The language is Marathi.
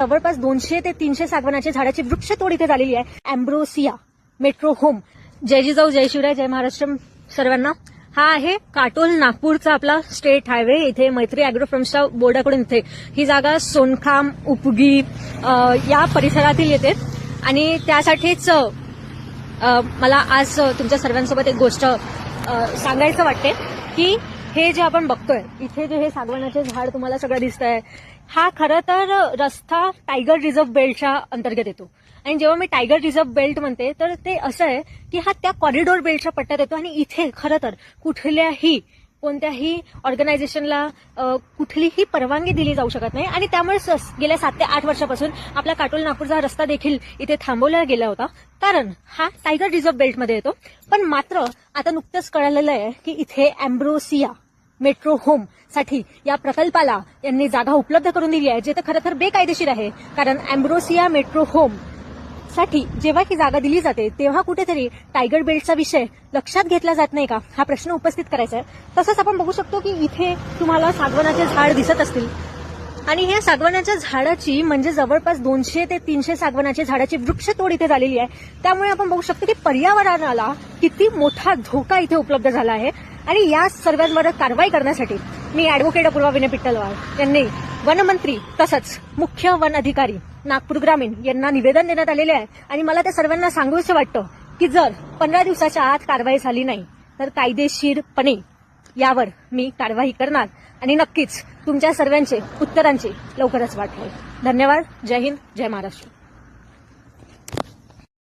जवळपास दोनशे ते तीनशे सागवनाच्या झाडाची वृक्षतोड इथे झालेली आहे. अँब्रोसिया मेट्रो होम जय जिजाऊ जय शिवराय जय महाराष्ट्र सर्वांना. हा आहे काटोल नागपूरचा आपला स्टेट हायवे. इथे मैत्री अॅग्रो फर्म्सच्या बोर्डाकडून इथे ही जागा सोनखाम उपगी या परिसरातील येते. आणि त्यासाठीच मला आज तुमच्या सर्वांसोबत एक गोष्ट सांगायचं वाटते की हे जे आपण बघतोय इथे जे हे सागवानाचे झाड तुम्हाला सगळं दिसत आहे हा खरं तर रस्ता टायगर रिझर्व्ह बेल्टच्या अंतर्गत येतो. आणि जेव्हा मी टायगर रिझर्व्ह बेल्ट म्हणते तर ते असं आहे की हा त्या कॉरिडॉर बेल्टच्या पट्ट्यात येतो आणि इथे खरं तर कुठल्याही कोणत्याही ऑर्गनायझेशनला कुठलीही परवानगी दिली जाऊ शकत नाही. आणि त्यामुळे स- गेल्या सात ते आठ वर्षापासून आपला काटोल नागपूरचा रस्ता देखील इथे थांबवला गेला होता. कारण हा टायगर रिझर्व्ह बेल्टमध्ये येतो. पण मात्र आता नुकतंच कळालेलं आहे की इथे अँब्रोसिया मेट्रो होमसाठी या प्रकल्पाला यांनी जागा उपलब्ध करून दिली आहे जे तर खरं तर बेकायदेशीर आहे. कारण अँब्रोसिया मेट्रो होम साठी जेव्हा ही जागा दिली जाते तेव्हा कुठेतरी टायगर बेल्टचा विषय लक्षात घेतला जात नाही का? हा प्रश्न उपस्थित करायचा आहे. तसंच आपण बघू शकतो की इथे तुम्हाला सागवनाचे झाड दिसत असतील. आणि ह्या सागवनाच्या झाडाची म्हणजे जवळपास दोनशे ते तीनशे सागवनाच्या झाडाची वृक्षतोड इथे झालेली आहे. त्यामुळे आपण बघू शकतो की पर्यावरणाला किती मोठा धोका इथे उपलब्ध झाला आहे. आणि या सर्वांवर कारवाई करण्यासाठी मी अॅडव्होकेट अपूर्वा विनय पिट्टलवार यांनी वनमंत्री तसंच मुख्य वन अधिकारी नागपूर ग्रामीण यांना निवेदन देण्यात आलेले आहे. आणि मला त्या सर्वांना सांगूचं वाटतं की जर पंधरा दिवसाच्या आत कारवाई झाली नाही तर कायदेशीरपणे यावर मी कारवाई करणार. आणि नक्कीच तुमच्या सर्वांचे उत्तरांची लवकरच वाट होईल. धन्यवाद. जय हिंद. जय महाराष्ट्र.